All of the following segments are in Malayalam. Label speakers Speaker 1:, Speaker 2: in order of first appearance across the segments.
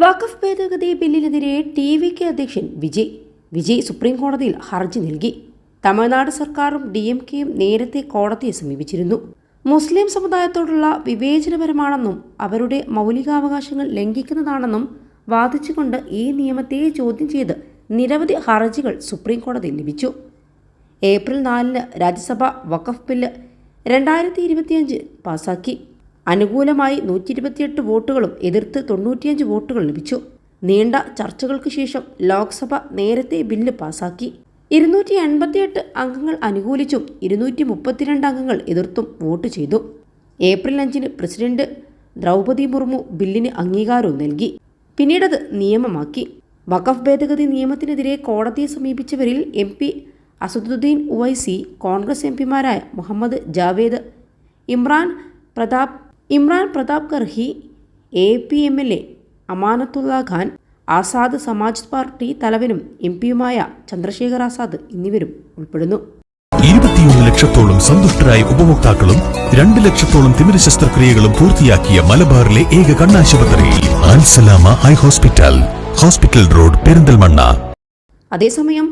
Speaker 1: വഖഫ് ഭേദഗതി ബില്ലിനെതിരെ ടി വി കെ അധ്യക്ഷൻ വിജയ്. വിജയ് സുപ്രീം കോടതിയിൽ ഹർജി നൽകി. തമിഴ്നാട് സർക്കാരും ഡി എം കെയും നേരത്തെ കോടതിയെ സമീപിച്ചിരുന്നു. മുസ്ലിം സമുദായത്തോടുള്ള വിവേചനപരമാണെന്നും അവരുടെ മൗലികാവകാശങ്ങൾ ലംഘിക്കുന്നതാണെന്നും വാദിച്ചുകൊണ്ട് ഈ നിയമത്തെ ചോദ്യം ചെയ്ത് നിരവധി ഹർജികൾ സുപ്രീം കോടതിയിൽ ലഭിച്ചു. ഏപ്രിൽ നാലിന് രാജ്യസഭ വഖഫ് ബില്ല് രണ്ടായിരത്തി ഇരുപത്തിയഞ്ച് പാസാക്കി. അനുകൂലമായി നൂറ്റി ഇരുപത്തിയെട്ട് വോട്ടുകളും എതിർത്ത് തൊണ്ണൂറ്റിയഞ്ച് വോട്ടുകൾ ലഭിച്ചു. നീണ്ട ചർച്ചകൾക്ക് ശേഷം ലോക്സഭ നേരത്തെ ബില്ല് പാസാക്കി. ഇരുന്നൂറ്റി എൺപത്തിയെട്ട് അംഗങ്ങൾ അനുകൂലിച്ചും ഇരുന്നൂറ്റി മുപ്പത്തിരണ്ട് അംഗങ്ങൾ എതിർത്തും വോട്ട് ചെയ്തു. ഏപ്രിൽ അഞ്ചിന് പ്രസിഡന്റ് ദ്രൗപതി മുർമു ബില്ലിന് അംഗീകാരവും നൽകി. പിന്നീടത് നിയമമാക്കി. വഖഫ് ഭേദഗതി നിയമത്തിനെതിരെ കോടതിയെ സമീപിച്ചവരിൽ M P Asaduddin Owaisi Congress M പിമാരായ Muhammad Javed Imran Pratap Imran Pratap Garhi A P M L A Amanatullah Khan Azad Samaj party തലവനും M പിയുമായ ചന്ദ്രശേഖർ ആസാദ് എന്നിവരും ഉൾപ്പെടുന്നു.
Speaker 2: ഇരുപത്തിയൊന്ന് ലക്ഷത്തോളം സന്തുഷ്ടരായ ഉപഭോക്താക്കളും രണ്ട് ലക്ഷത്തോളം തിമിര ശസ്ത്രക്രിയകളും പൂർത്തിയാക്കിയ മലബാറിലെ ഏക കണ്ണാശുപത്രി ആൻസലാമ eye hospital hospital road Perinthalmanna.
Speaker 1: അതേസമയം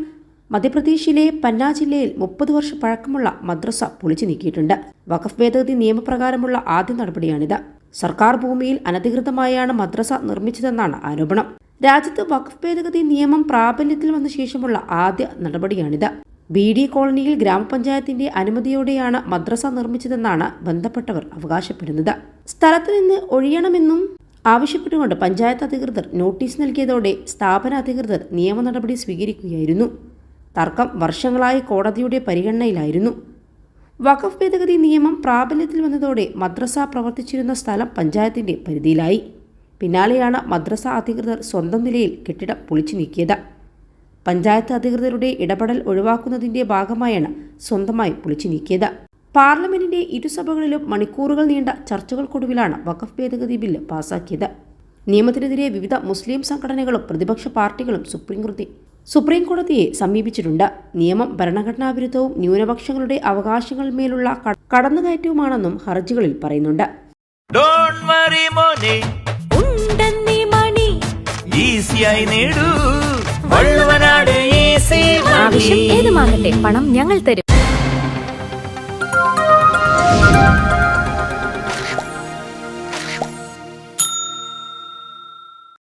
Speaker 1: മധ്യപ്രദേശിലെ പന്ന ജില്ലയിൽ മുപ്പത് വർഷം പഴക്കമുള്ള മദ്രസ പൊളിച്ചു നീക്കിയിട്ടുണ്ട്. വഖഫ് ഭേദഗതി നിയമപ്രകാരമുള്ള ആദ്യ നടപടിയാണിത്. സർക്കാർ ഭൂമിയിൽ അനധികൃതമായാണ് മദ്രസ നിർമ്മിച്ചതെന്നാണ് ആരോപണം. രാജ്യത്ത് വഖഫ് ഭേദഗതി നിയമം പ്രാബല്യത്തിൽ വന്ന ശേഷമുള്ള ആദ്യ നടപടിയാണിത്. ബി ഡി കോളനിയിൽ ഗ്രാമപഞ്ചായത്തിന്റെ അനുമതിയോടെയാണ് മദ്രസ നിർമ്മിച്ചതെന്നാണ് ബന്ധപ്പെട്ടവർ അവകാശപ്പെടുന്നത്. സ്ഥലത്ത് നിന്ന് ഒഴിയണമെന്നും ആവശ്യപ്പെട്ടുകൊണ്ട് പഞ്ചായത്ത് അധികൃതർ നോട്ടീസ് നൽകിയതോടെ സ്ഥാപന അധികൃതർ നിയമ നടപടി സ്വീകരിക്കുകയായിരുന്നു. തർക്കം വർഷങ്ങളായി കോടതിയുടെ പരിഗണനയിലായിരുന്നു. വഖഫ് ഭേദഗതി നിയമം പ്രാബല്യത്തിൽ വന്നതോടെ മദ്രസ പ്രവർത്തിച്ചിരുന്ന സ്ഥലം പഞ്ചായത്തിന്റെ പരിധിയിലായി. പിന്നാലെയാണ് മദ്രസ അധികൃതർ സ്വന്തം നിലയിൽ കെട്ടിടം പൊളിച്ചു നീക്കിയത്. പഞ്ചായത്ത് അധികൃതരുടെ ഇടപെടൽ ഒഴിവാക്കുന്നതിന്റെ ഭാഗമായാണ് സ്വന്തമായി പൊളിച്ചു നീക്കിയത്. പാർലമെന്റിന്റെ ഇരുസഭകളിലും മണിക്കൂറുകൾ നീണ്ട ചർച്ചകൾക്കൊടുവിലാണ് വഖഫ് ഭേദഗതി ബില്ല് പാസാക്കിയത്. നിയമത്തിനെതിരെ വിവിധ മുസ്ലിം സംഘടനകളും പ്രതിപക്ഷ പാർട്ടികളും സുപ്രീം കോടതി സുപ്രീം കോടതിയെ സമീപിച്ചിട്ടുണ്ട്. നിയമം ഭരണഘടനാ വിരുദ്ധവും ന്യൂനപക്ഷങ്ങളുടെ അവകാശങ്ങൾ മേലുള്ള കടന്നുകയറ്റവുമാണെന്നും ഹർജികളിൽ പറയുന്നുണ്ട്.
Speaker 3: ഡോണ്ട് വറി മോനെ.
Speaker 4: ഉണ്ടെന്നീ മണി.
Speaker 3: ഈസിയായി നേടൂ. വള്ളുവനാട് ഈസി
Speaker 4: ആവശ്യം ഏതുമാകട്ടെ പണം ഞങ്ങൾ തരും.